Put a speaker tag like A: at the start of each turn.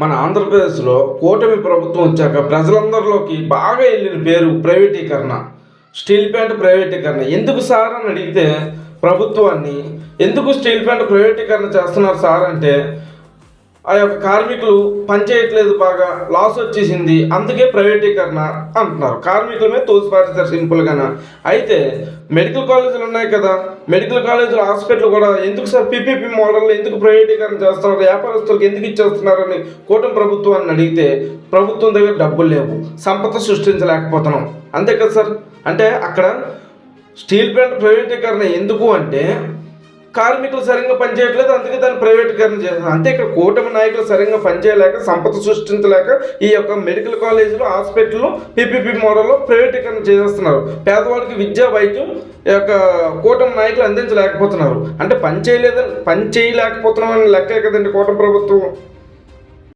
A: మన ఆంధ్రప్రదేశ్లో కూటమి ప్రభుత్వం వచ్చాక ప్రజలందరిలోకి బాగా వెళ్ళిన పేరు ప్రైవేటీకరణ. స్టీల్ ప్లాంట్ ప్రైవేటీకరణ. ఎందుకు సార్ అని అడిగితే ప్రభుత్వాన్ని ఎందుకు స్టీల్ ప్లాంట్ ప్రైవేటీకరణ చేస్తున్నారు సార్ అంటే ఆ యొక్క కార్మికులు పనిచేయట్లేదు బాగా లాస్ వచ్చేసింది అందుకే ప్రైవేటీకరణ అంటున్నారు. కార్మికుల మీద తోసిపారేస్తారు సింపుల్గాన అయితే మెడికల్ కాలేజీలు ఉన్నాయి కదా మెడికల్ కాలేజీలు హాస్పిటల్ కూడా ఎందుకు సార్ పీపీపీ మోడల్లో ఎందుకు ప్రైవేటీకరణ చేస్తున్నారు? వ్యాపారస్తులకు ఎందుకు ఇచ్చేస్తున్నారని కూటమి ప్రభుత్వాన్ని అడిగితే ప్రభుత్వం దగ్గర డబ్బులు లేవు సంపద సృష్టించలేకపోతున్నాం. అంతే కదా సార్? అంటే అక్కడ స్టీల్ ప్లాంట్ ప్రైవేటీకరణ ఎందుకు అంటే కార్మికులు సరిగ్గా పనిచేయట్లేదు అందుకే దాన్ని ప్రైవేటీకరణ చేస్తారు అంతే ఇక్కడ కూటమి నాయకులు సరిగ్గా పనిచేయలేక సంపద సృష్టించలేక ఈ యొక్క మెడికల్ కాలేజీలు హాస్పిటల్ పీపీపీ మోడల్లో ప్రైవేటీకరణ చేస్తున్నారు పేదవాడికి విద్యా వైద్యం ఈ యొక్క కూటమి నాయకులు అందించలేకపోతున్నారు. అంటే పని చేయలేదని పని చేయలేకపోతున్నాం అని లెక్కే కదండి కూటమి ప్రభుత్వం.